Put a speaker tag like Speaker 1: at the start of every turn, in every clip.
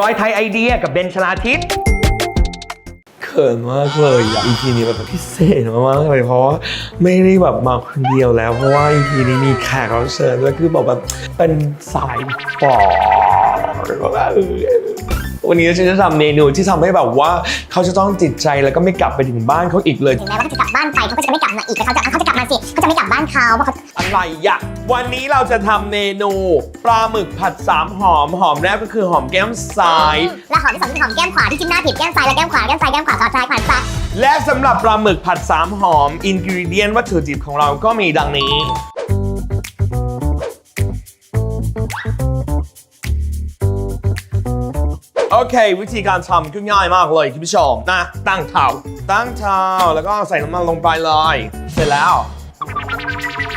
Speaker 1: รอยไทยไอเดียกับเบนชลาทิศ
Speaker 2: เขินมากเลยอะ EP นี้แบบพิเศษมากๆเลยเพราะว่าไม่ได้แบบมาคนเดียวแล้ว เพราะว่า EP นี้มีแขกรับเชิญแล้วคือแบบแบบเป็นสายปอแบบว่าเออ วันนี้ฉันจะทำเมนูที่ทำให้แบบว่าเขาจะต้องติดใจแล้วก็ไม่กลับไปถึงบ้านเขาอีกเลย
Speaker 3: ถึงแม้ว่าเขาจะกลับบ้านไปเขาก็จะไม่กลับมาอีกแต่เขาจะเขาจะกลับมาสิเขาจะไม่กลับบ้านเขาเพราะเขา
Speaker 2: อะไรอะวันนี้เราจะทำเมนูปลาหมึกผัดสามหอมหอมแรกก็คือหอมแก้มซ้าย
Speaker 3: และหอมที่สองคือหอมแก้มขวาที่จิ้มหน้าผิดแก้มซ้ายและแก้มขวาแก้มซ้ายแก้มขวาขวาซ้ายขวาซ้าย
Speaker 2: และสำหรับปลาหมึกผัดสามหอมอินกิเดียนวัตถุดิบของเราก็มีดังนี้ เค วิธีการทำก็ง่ายมากเลยคุณผู้ชมนะ ตั้งเตาตั้งเตาแล้วก็ใส่น้ำมันลงไปเลยเสร็จแล้ว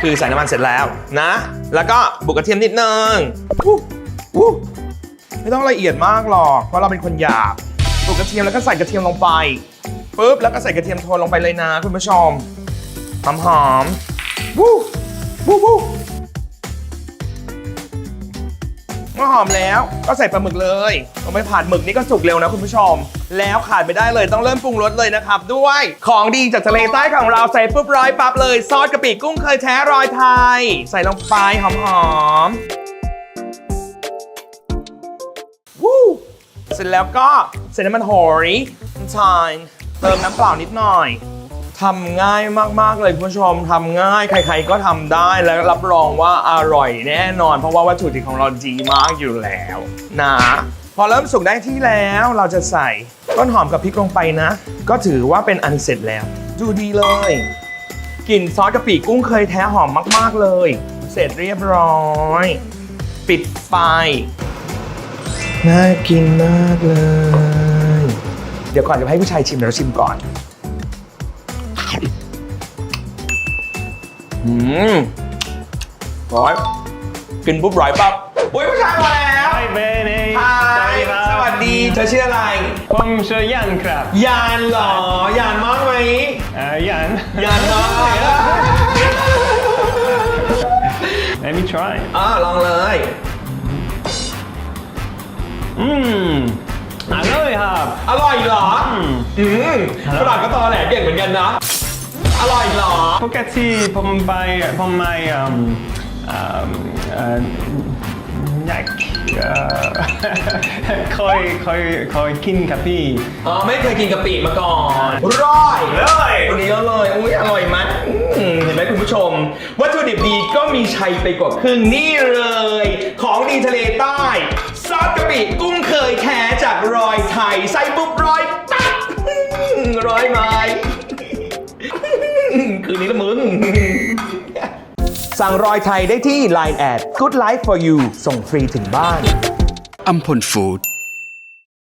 Speaker 2: คือใส่น้ำมันเสร็จแล้วนะ แล้วก็บุกกระเทียมนิดนึงวู้วู้ไม่ต้องละเอียดมากหรอกเพราะเราเป็นคนหยาบบุกกระเทียมแล้วก็ใส่กระเทียมลงไปปุ๊บแล้วก็ใส่กระเทียมโทนลงไปเลยนะคุณผู้ชมหอมหอมวู้วู้วู้ เมื่อหอมแล้วก็ใส่ปลาหมึกเลยลงไปผัดหมึกนี่ก็สุกเร็วนะคุณผู้ชม แล้วขาดไม่ได้เลยต้องเริ่มปรุงรสเลยนะครับ ด้วยของดีจากทะเลใต้ของเราใส่ปุ๊บร้อยปั๊บเลยซอสกะปิกุ้งเคยแท้รอยไทย ใส่ลงไปหอมๆวู้เสร็จแล้วก็ใส่น้ำมันหอยน้ำตาลเติมน้ำเปล่านิดหน่อย ทำง่ายมากๆเลยคุณผู้ชมทำง่ายใคร ๆ ก็ทำได้แล้วรับรองว่าอร่อยแน่นอน เพราะว่าวัตถุดิบของเราดีมากอยู่แล้วนะพอเริ่มสุกได้ที่แล้วเราจะใส่ต้นหอมกับพริกลงไปนะ ก็ถือว่าเป็นอันเสร็จแล้ว ดูดีเลยกลิ่นซอสกะปิกุ้งเคยแท้หอมมาก ๆเลย เสร็จเรียบร้อย ปิดไฟน่ากินมากเลย เดี๋ยวก่อนจะให้ผู้ชายชิมเดี๋ยวเราชิมก่อน อืมร้อยกินปุ๊บร้อยปั๊บอุ้ยผู้ชายมาแล้ว
Speaker 4: Hi Benny
Speaker 2: ฮายสวัสดีเธอชื่ออะไร
Speaker 4: ผมชื่อยันครับ
Speaker 2: ยานเหรอ ยานมากไหม
Speaker 4: เอ่อยัน
Speaker 2: ยานมาก
Speaker 4: Let me try
Speaker 2: อ่าลองเลย
Speaker 4: อืมอร่อยครับ
Speaker 2: อร่อยเหรอ
Speaker 4: อืม
Speaker 2: อืมฝรั่งก็ตอแหลเก่งเหมือนกันนะ อร่อยเหรอ
Speaker 4: ปกติผมไปผมไม่อืมอืมเอ่ออยากเอ่อ เคยเคยเคยกินกะปิ
Speaker 2: อ๋อ ไม่เคยกินกะปิมาก่อนร่อย เลยวันนี้อร่อยอุ้ยอร่อยมั้ยอืมเห็นไหมคุณผู้ชม วัตถุดิบดีก็มีชัยไปกว่าครึ่งนี่เลย ของดีทะเลใต้ซอสกะปิกุ้งเคยแท้จากรอยไทย ใส่ปุ๊บรอยปั๊บอืมร้อยไม้ คืนนี้ละมึง สั่งรอยไทยได้ที่ Line แอด Good Life for You ส่งฟรีถึงบ้าน
Speaker 5: อัมพลฟู้ด